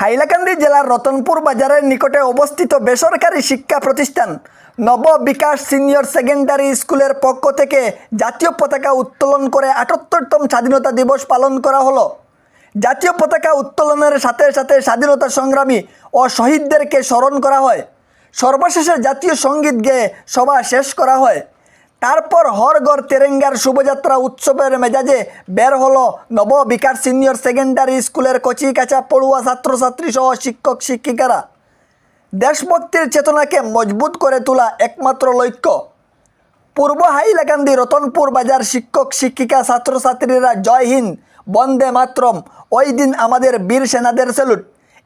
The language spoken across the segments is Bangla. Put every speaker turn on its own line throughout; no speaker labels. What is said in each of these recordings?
হাইলাকান্দি জেলার রতনপুর বাজারের নিকটে অবস্থিত বেসরকারি শিক্ষা প্রতিষ্ঠান নব বিকাশ সিনিয়র সেকেন্ডারি স্কুলের পক্ষ থেকে জাতীয় পতাকা উত্তোলন করে আটাত্তরতম স্বাধীনতা দিবস পালন করা হলো জাতীয় পতাকা উত্তোলনের সাথে সাথে স্বাধীনতা সংগ্রামী ও শহীদদেরকে স্মরণ করা হয় সর্বশেষে জাতীয় সঙ্গীত গেয়ে সভা শেষ করা হয় তারপর হরগড় তেরেঙ্গার শুভযাত্রা উৎসবের মেজাজে বের হলো নববিকাশ সিনিয়র সেকেন্ডারি স্কুলের কচি কাঁচা পড়ুয়া ছাত্রছাত্রী সহ শিক্ষক শিক্ষিকারা দেশভক্তির চেতনাকে মজবুত করে তোলা একমাত্র লক্ষ্য পূর্ব হাইলাকান্দি রতনপুর বাজার শিক্ষক শিক্ষিকা ছাত্রছাত্রীরা জয় হিন্দ বন্দে মাতরম ওই দিন আমাদের বীর সেনাদের স্যালুট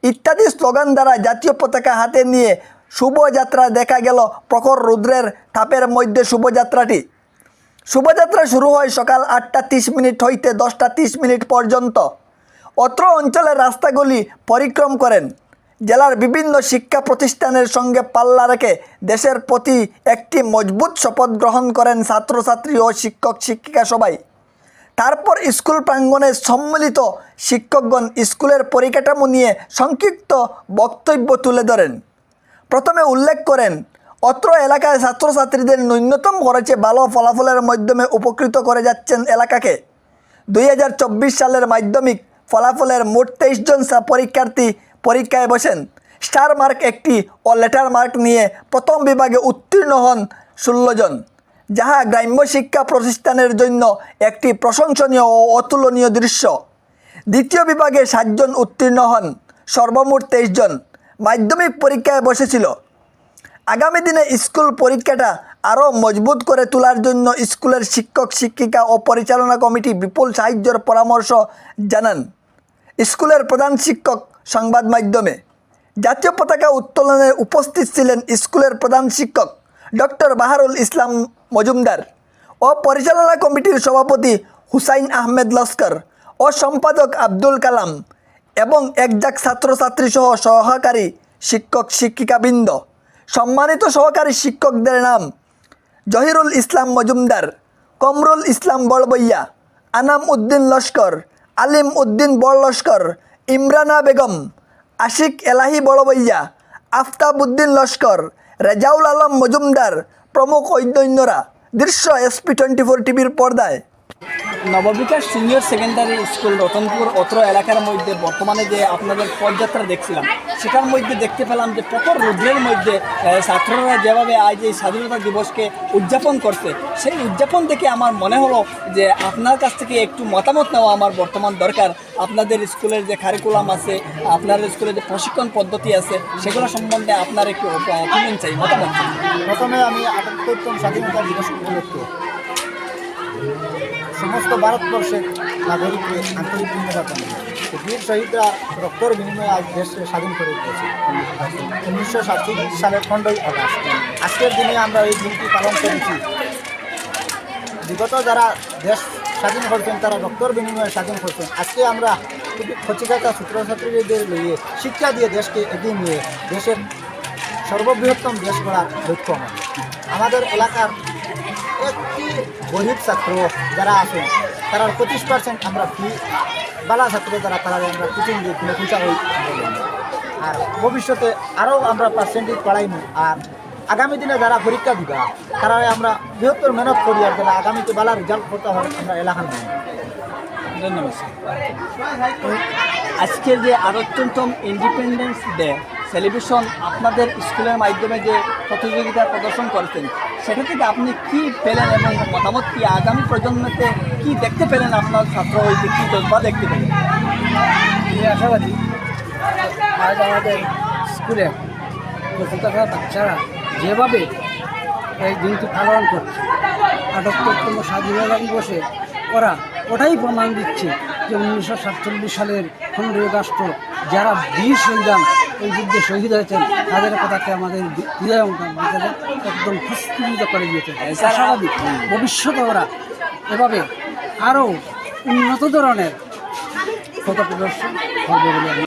ইত্যাদি স্লোগান দ্বারা জাতীয় পতাকা হাতে নিয়ে শুভযাত্রা দেখা গেল প্রখর রুদ্রের তাপের মধ্যে শুভযাত্রাটি শুভযাত্রা শুরু হয় সকাল আটটা তিরিশ মিনিট হইতে দশটা তিরিশ মিনিট পর্যন্ত অত্র অঞ্চলের রাস্তাগুলি পরিক্রম করেন জেলার বিভিন্ন শিক্ষা প্রতিষ্ঠানের সঙ্গে পাল্লা রেখে দেশের প্রতি একটি মজবুত শপথ গ্রহণ করেন ছাত্রছাত্রী ও শিক্ষক শিক্ষিকা সবাই তারপর স্কুল প্রাঙ্গণে সম্মিলিত শিক্ষকগণ স্কুলের পরিকাঠামো নিয়ে সংক্ষিপ্ত বক্তব্য তুলে ধরেন প্রথমে উল্লেখ করেন অত্র এলাকায় ছাত্রছাত্রীদের ন্যূনতম খরচে ভালো ফলাফলের মাধ্যমে উপকৃত করে যাচ্ছেন এলাকাকে দুই সালের মাধ্যমিক ফলাফলের মোট তেইশ জন পরীক্ষার্থী পরীক্ষায় বসেন স্টার মার্ক একটি ও লেটার মার্ক নিয়ে প্রথম বিভাগে উত্তীর্ণ হন ষোলো জন যাহা গ্রাম্য শিক্ষা প্রতিষ্ঠানের জন্য একটি প্রশংসনীয় ও অতুলনীয় দৃশ্য দ্বিতীয় বিভাগে সাতজন উত্তীর্ণ হন সর্বমোট তেইশ জন মাধ্যমিক পরীক্ষায় বসেছিল আগামী দিনে স্কুল পরীক্ষাটা আরও মজবুত করে তোলার জন্য স্কুলের শিক্ষক শিক্ষিকা ও পরিচালনা কমিটি বিপুল সাহায্যর পরামর্শ জানান স্কুলের প্রধান শিক্ষক সংবাদ মাধ্যমে জাতীয় পতাকা উত্তোলনে উপস্থিত ছিলেন স্কুলের প্রধান শিক্ষক ডক্টর বাহারুল ইসলাম মজুমদার ও পরিচালনা কমিটির সভাপতি হুসাইন আহমেদ লস্কর ও সম্পাদক আব্দুল কালাম এবং একজাক ছাত্রছাত্রী সহ সহকারী শিক্ষক শিক্ষিকাবৃন্দ সম্মানিত সহকারী শিক্ষকদের নাম জহিরুল ইসলাম মজুমদার কমরুল ইসলাম বড়বইয়া আনাম উদ্দিন লস্কর আলিম উদ্দিন বড় লস্কর ইমরানা বেগম আশিক এলাহি বড়বইয়া আফতাব উদ্দিন লস্কর রেজাউল আলম মজুমদার প্রমুখ অন্যান্যরা দৃশ্য এসপি টোয়েন্টি ফোর টিভির পর্দায় Nababikash senior secondary school Ratanpur অত্র এলাকার মধ্যে বর্তমানে যে আপনাদের পদযাত্রা দেখছিলাম সেটার মধ্যে দেখতে পেলাম যে প্রখর রুদ্রের মধ্যে ছাত্ররা যেভাবে আজ এই স্বাধীনতা দিবসকে উদযাপন করছে সেই উদযাপন থেকে আমার মনে হলো যে আপনার কাছ থেকে একটু মতামত নেওয়া আমার বর্তমান দরকার আপনাদের স্কুলের যে কারিকুলাম আছে আপনার স্কুলে যে প্রশিক্ষণ পদ্ধতি আছে সেগুলো সম্বন্ধে আপনার একটু অপিনিয়ন চাই মতামত প্রথমে আমি আটাত্তরতম স্বাধীনতা দিবস উপলক্ষে সমস্ত ভারতবর্ষের নাগরিককে আন্তরিক ধন্যবাদ বীর শহীদরা রক্তর বিনিময়ে আজ দেশকে স্বাধীন করে দিয়েছে উনিশশো সাতচল্লিশ সালের পনেরোই আগস্ট আজকের দিনে আমরা এই দিনটি পালন করেছি বিগত যারা দেশ স্বাধীন করছেন তারা রক্তর বিনিময়ে স্বাধীন করছেন আজকে আমরা খচিকাতা ছাত্রছাত্রীদের লিয়ে শিক্ষা দিয়ে দেশকে এগিয়ে নিয়ে দেশের সর্ববৃহত্তম দেশ করার লক্ষ্য আমাদের এলাকার একটি গরিব ছাত্র যারা আছে তারা পঁচিশ পার্সেন্ট আমরা ফি বালা ছাত্র যারা তারা আমরা টিচিং দিয়ে আর ভবিষ্যতে আরও আমরা পার্সেন্টেজ বাড়াইনি আর আগামী দিনে যারা পরীক্ষা দিবা তারা আমরা বৃহত্তর মেহনত করি আর যারা আগামীতে বালা রেজাল্ট করতে হবে আমরা এলাকার নাই ধন্যবাদ আজকের যে আরত্যন্তম ইন্ডিপেন্ডেন্স ডে সেলিব্রেশন আপনাদের স্কুলের মাধ্যমে যে প্রতিযোগিতা প্রদর্শন করতেন সেক্ষেত্রে আপনি কি পেলেন এবং মতামত কি আগামী প্রজন্মতে কি দেখতে পেলেন আপনার ছাত্র হইতে কী জজ্বা দেখতে পেলেন আমি আশাবাদী আজ আমাদের স্কুলে বাচ্চারা যেভাবে এই দিনটি পালন করছে আটাত্তরতম স্বাধীনতা দিবসে ওরা ওটাই প্রমাণ দিচ্ছে যে উনিশশো সাতচল্লিশ সালের খন্ডীয় রাষ্ট্র যারা বীর সন্ধান এই যুদ্ধে শহীদ হয়েছেন তাদের কথাকে আমাদের হৃদয় একদম খুস্তিমিত করে দিয়েছেন হ্যাঁ, স্বাভাবিক ভবিষ্যতে ওরা এভাবে আরও উন্নত ধরনের ফটো প্রদর্শন করবে বলে